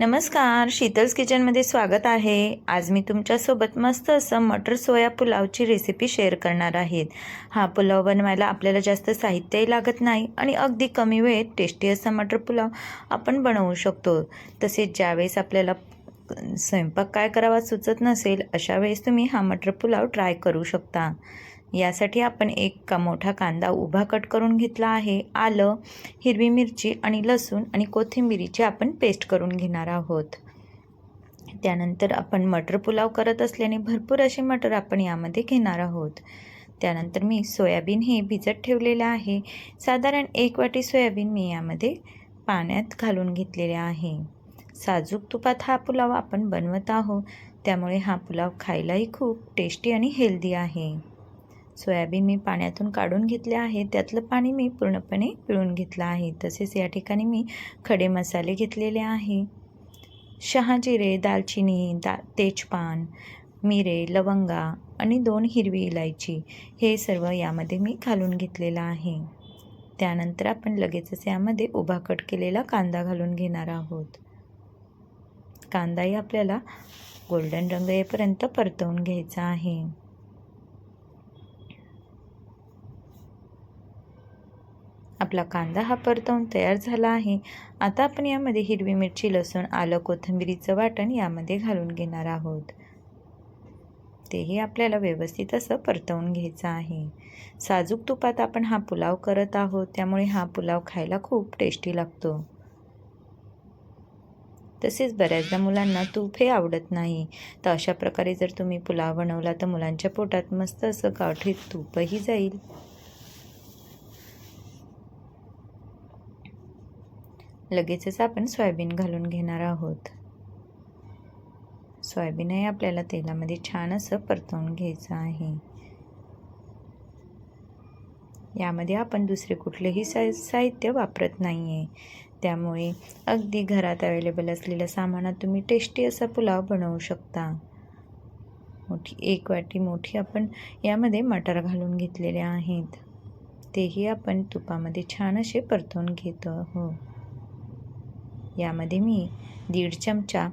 नमस्कार शीतल्स किचनमध्ये स्वागत आहे. आज मी तुमच्यासोबत मस्त असं मटर सोया पुलावची रेसिपी शेअर करणार आहेत. हा पुलाव बनवायला आपल्याला जास्त साहित्यही लागत नाही आणि अगदी कमी वेळेत टेस्टी असा मटर पुलाव आपण बनवू शकतो. तसेच ज्यावेळेस आपल्याला स्वयंपाक काय करावा सुचत नसेल अशा वेळेस तुम्ही हा मटर पुलाव ट्राय करू शकता. यासाठी आपण एक का मोठा कांदा उभा कट करून घेतला आहे. आलं हिरवी मिरची आणि लसूण आणि कोथिंबिरीची आपण पेस्ट करून घेणार आहोत. त्यानंतर आपण मटर पुलाव करत असल्याने भरपूर असे मटर आपण यामध्ये घेणार आहोत. त्यानंतर मी सोयाबीन हे भिजत ठेवलेलं आहे. साधारण एक वाटी सोयाबीन मी यामध्ये पाण्यात घालून घेतलेले आहे. साजूक तुपात हा पुलाव आपण बनवत आहोत. त्यामुळे हा पुलाव खायलाही खूप टेस्टी आणि हेल्दी आहे. सोयाबीन मी पाण्यातून काढून घेतले आहे. त्यातलं पाणी मी पूर्णपणे पिळून घेतलं आहे. तसेच या ठिकाणी मी खडे मसाले घेतलेले आहे. शहाजिरे दालचिनी दा तेजपान मिरे लवंगा आणि दोन हिरवी इलायची हे सर्व यामध्ये मी घालून घेतलेलं आहे. त्यानंतर आपण लगेचच यामध्ये उभा कट केलेला कांदा घालून घेणार आहोत. कांदाही आपल्याला गोल्डन रंग येईपर्यंत परतवून घ्यायचा आहे. आपला कांदा हा परतवून तयार झाला आहे. आता आपण यामध्ये हिरवी मिरची लसूण आलं कोथिंबिरीचं वाटण यामध्ये घालून घेणार आहोत. तेही आपल्याला व्यवस्थित असं परतवून घ्यायचं आहे. साजूक तुपात आपण हा पुलाव करत आहोत त्यामुळे हा पुलाव खायला खूप टेस्टी लागतो. तसेच बऱ्याचदा मुलांना तूप हे आवडत नाही. तर अशा प्रकारे जर तुम्ही पुलाव बनवला तर मुलांच्या पोटात मस्त असं गावठी तूपही जाईल. लगेचच आपण सोयाबीन घालून घेणार आहोत. सोयाबीनही आपल्याला तेलामध्ये छान असं परतवून घ्यायचं आहे. यामध्ये आपण दुसरे कुठलेही सा साहित्य वापरत नाही आहे त्यामुळे अगदी घरात अवेलेबल असलेल्या सामानात तुम्ही टेस्टी असा पुलाव बनवू शकता. मोठी एक वाटी मोठी आपण यामध्ये मटर घालून घेतलेले आहेत. तेही आपण तुपामध्ये छान असे परतवून घेतो हो यामध्ये मी दीड चमचा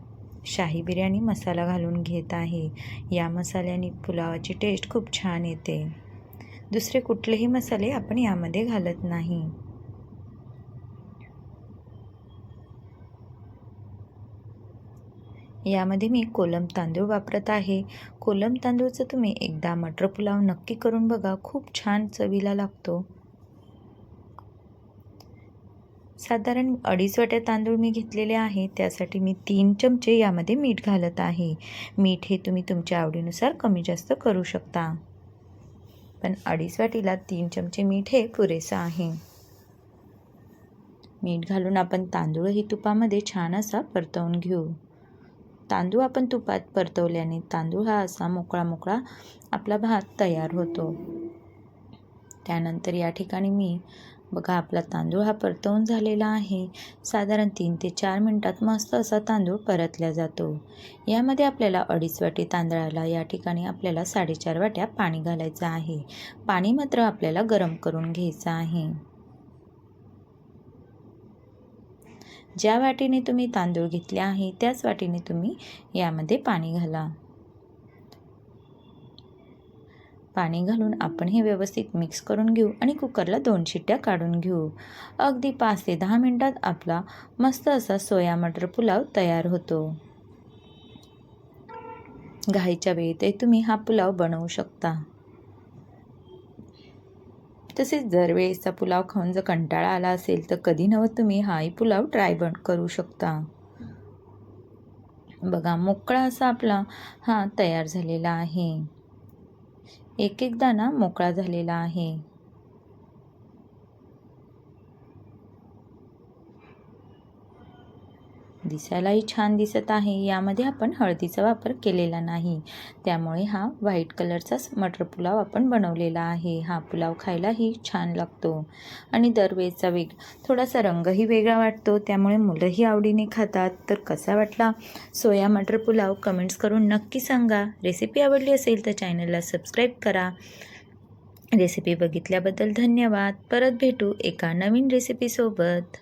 शाही बिर्याणी मसाला घालून घेत आहे. या मसाल्याने पुलावाची टेस्ट खूप छान येते. दुसरे कुठलेही मसाले आपण यामध्ये घालत नाही. यामध्ये मी कोलम तांदूळ वापरत आहे. कोलम तांदूळचं तुम्ही एकदा मटर पुलाव नक्की करून बघा. खूप छान चवीला लागतो. साधारण अडीच वाट्या तांदूळ मी घेतलेले आहे. त्यासाठी मी तीन चमचे यामध्ये मीठ घालत आहे. मीठ हे तुम्ही तुमच्या आवडीनुसार कमी जास्त करू शकता. पण अडीच वाटीला तीन चमचे मीठ हे पुरेसं आहे. मीठ घालून आपण तांदूळही तुपामध्ये छान असा परतवून घेऊ. तांदूळ आपण तुपात परतवल्याने तांदूळ हा असा मोकळा मोकळा आपला भात तयार होतो. त्यानंतर या ठिकाणी मी बघा आपला तांदूळ हा परतवून झालेला आहे. साधारण तीन ते चार मिनटात मस्त असा तांदूळ परतला जातो. यामध्ये आपल्याला अडीच वाटी तांदळाला या ठिकाणी आपल्याला साडेचार वाट्या पाणी घालायचं आहे. पाणी मात्र आपल्याला गरम करून घ्यायचं आहे. ज्या वाटीने तुम्ही तांदूळ घेतले आहे त्याच वाटीने तुम्ही यामध्ये पाणी घाला. पाणी घालून आपण हे व्यवस्थित मिक्स करून घेऊ आणि कुकरला दोन शिट्ट्या काढून घेऊ. अगदी पाच ते दहा मिनटात आपला मस्त असा सोया मटर पुलाव तयार होतो. घाईच्या वेळीतही तुम्ही हा पुलाव बनवू शकता. तसेच दरवेळेसचा पुलाव खाऊन जर कंटाळा आला असेल तर कधी नवं तुम्ही हाही पुलाव ट्राय बन करू शकता. बघा मोकळा असा आपला हा तयार झालेला आहे. एक एकदा ना मोकळा झालेला आहे. दिसायलाही छान दिसत आहे. यामध्ये आपण हळदीचा वापर केलेला नाही. त्यामुळे हा व्हाईट कलरचाच मटर पुलाव आपण बनवलेला आहे. हा पुलाव खायलाही छान लागतो. आणि दरवेळचा वेग थोडासा रंगही वेगळा वाटतो. त्यामुळे मुलंही आवडीने खातात. तर कसा वाटला सोया मटर पुलाव? कमेंट्स करून नक्की सांगा. रेसिपी आवडली असेल तर चॅनलला सबस्क्राईब करा. रेसिपी बघितल्याबद्दल धन्यवाद. परत भेटू एका नवीन रेसिपीसोबत.